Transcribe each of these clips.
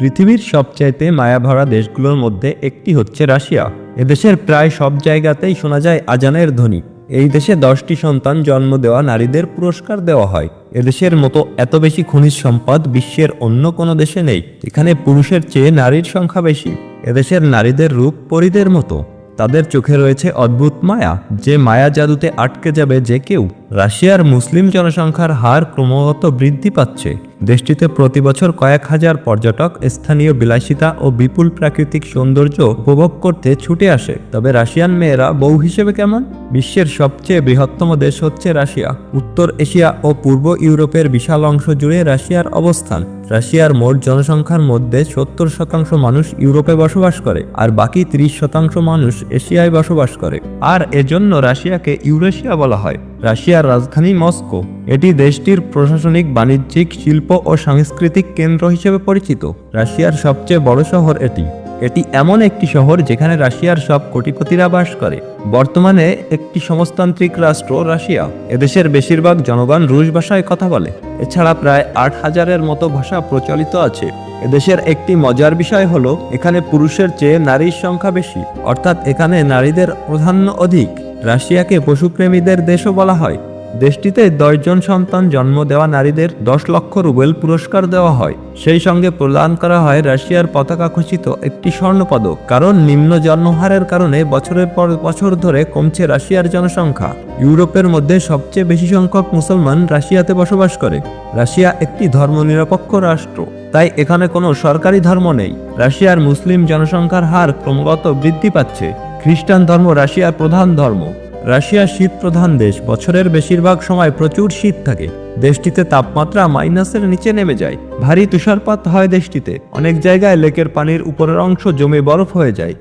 পৃথিবীর সবচাইতে মায়াভরা দেশগুলোর মধ্যে একটি হচ্ছে রাশিয়া। এদেশের প্রায় সব জায়গাতেই শোনা যায় আজানের ধ্বনি। এই দেশে দশটি সন্তান জন্ম দেওয়া নারীদের পুরস্কার দেওয়া হয়। এদেশের মতো এত বেশি খনিজ সম্পদ বিশ্বের অন্য কোনো দেশে নেই এখানে পুরুষের চেয়ে নারীর সংখ্যা বেশি। এদেশের নারীদের রূপ পরিদের মতো। তাদের চোখে রয়েছে অদ্ভুত মায়া, যে মায়া জাদুতে আটকে যাবে যে কেউ। রাশিয়ার মুসলিম জনসংখ্যার হার ক্রমাগত বৃদ্ধি পাচ্ছে। দেশটিতে প্রতি বছর কয়েক হাজার পর্যটক, স্থানীয় বিলাসিতা ও বিপুল প্রাকৃতিক সৌন্দর্য উপভোগ করতে ছুটে আসে। তবে রাশিয়ান মেয়েরা বউ হিসেবে কেমন? বিশ্বের সবচেয়ে বৃহত্তম দেশ হচ্ছে রাশিয়া। উত্তর এশিয়া ও পূর্ব ইউরোপের বিশাল অংশ জুড়ে রাশিয়ার অবস্থান। রাশিয়ার মোট জনসংখ্যার মধ্যে সত্তর শতাংশ মানুষ ইউরোপে বসবাস করে, আর বাকি ত্রিশ শতাংশ মানুষ এশিয়ায় বসবাস করে। আর এজন্য রাশিয়াকে ইউরেশিয়া বলা হয়। রাশিয়ার রাজধানী মস্কো। এটি দেশটির প্রশাসনিক, বাণিজ্যিক, শিল্প ও সাংস্কৃতিক কেন্দ্র হিসেবে পরিচিত। রাশিয়ার সবচেয়ে বড় শহর এটি। এটি এমন একটি শহর যেখানে রাশিয়ার সব কোটিপতিরা বাস করে। বর্তমানে একটি সমাজতান্ত্রিক রাষ্ট্র রাশিয়া। এদেশের বেশিরভাগ জনগণ রুশ ভাষায় কথা বলে। এছাড়া প্রায় আট হাজারের মতো ভাষা প্রচলিত আছে। এদেশের একটি মজার বিষয় হলো, এখানে পুরুষের চেয়ে নারীর সংখ্যা বেশি। অর্থাৎ এখানে নারীদের প্রাধান্য অধিক। রাশিয়াকে পশুপ্রেমীদের দেশও বলা হয়। দেশটিতে দশজন সন্তান জন্ম দেওয়া নারীদের দশ লক্ষ রুবেল পুরস্কার দেওয়া হয়। সেই সঙ্গে প্রদান করা হয় রাশিয়ার পতাকা খচিত একটি স্বর্ণপদক, কারণ নিম্ন জন্মহারের কারণে বছরের পর বছর ধরে কমছে রাশিয়ার জনসংখ্যা। ইউরোপের মধ্যে সবচেয়ে বেশি সংখ্যক মুসলমান রাশিয়াতে বসবাস করে। রাশিয়া একটি ধর্মনিরপেক্ষ রাষ্ট্র, তাই এখানে কোনো সরকারি ধর্ম নেই। রাশিয়ার মুসলিম জনসংখ্যার হার ক্রমাগত বৃদ্ধি পাচ্ছে। খ্রিস্টান ধর্ম রাশিয়ার প্রধান ধর্ম। রাশিয়া শীত প্রধান দেশ। বছরের বেশিরভাগ সময় প্রচুর শীত থাকে। দেশটিতে তাপমাত্রা মাইনাসের নিচে নেমে যায়। ভারী তুষারপাত হয় দেশটিতে। অনেক জায়গায় লেকের পানির উপরের অংশ জমে বরফ হয়ে যায়।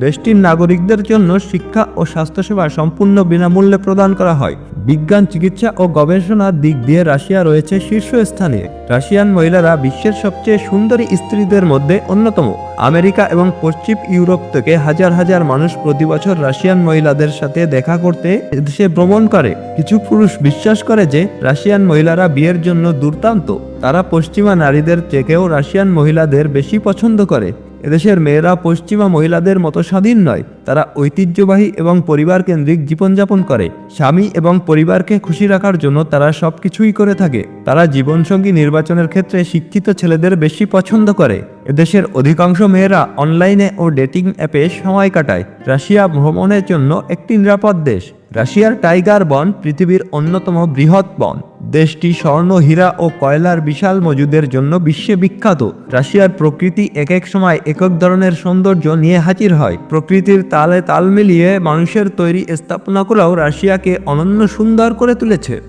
দেশটির নাগরিকদের জন্য শিক্ষা ও স্বাস্থ্যসেবা সম্পূর্ণ বিনামূল্যে প্রদান করা হয়। বিজ্ঞান, চিকিৎসা ও গবেষণার দিক দিয়ে রাশিয়া রয়েছে শীর্ষস্থানে। রাশিয়ান মহিলারা বিশ্বের সবচেয়ে সুন্দরী স্ত্রীদের মধ্যে অন্যতম। আমেরিকা এবং পশ্চিম ইউরোপ থেকে হাজার হাজার মানুষ প্রতি বছর রাশিয়ান মহিলাদের সাথে দেখা করতে দেশে ভ্রমণ করে। কিছু পুরুষ বিশ্বাস করে যে রাশিয়ান মহিলারা বিয়ের জন্য দুর্দান্ত। তারা পশ্চিমা নারীদের থেকেও রাশিয়ান মহিলাদের বেশি পছন্দ করে। এদেশের মেয়েরা পশ্চিমা মহিলাদের মতো স্বাধীন নয়। তারা ঐতিহ্যবাহী এবং পরিবার কেন্দ্রিক জীবনযাপন করে। স্বামী এবং পরিবারকে খুশি রাখার জন্য তারা সব কিছুই করে থাকে। তারা জীবনসঙ্গী নির্বাচনের ক্ষেত্রে শিক্ষিত ছেলেদের বেশি পছন্দ করে। এদেশের অধিকাংশ মেয়েরা অনলাইনে ও ডেটিং অ্যাপে সময় কাটায়। রাশিয়া ভ্রমণের জন্য একটি নিরাপদ দেশ। রাশিয়ার টাইগার বন পৃথিবীর অন্যতম বৃহৎ বন। দেশটি স্বর্ণ, হীরা ও কয়লার বিশাল মজুদের জন্য বিশ্বে বিখ্যাত। রাশিয়ার প্রকৃতি এক এক সময় একক ধরনের সৌন্দর্য নিয়ে হাজির হয়। প্রকৃতির তালে তাল মিলিয়ে মানুষের তৈরি স্থাপনা করাও রাশিয়াকে অনন্য সুন্দর করে তুলেছে।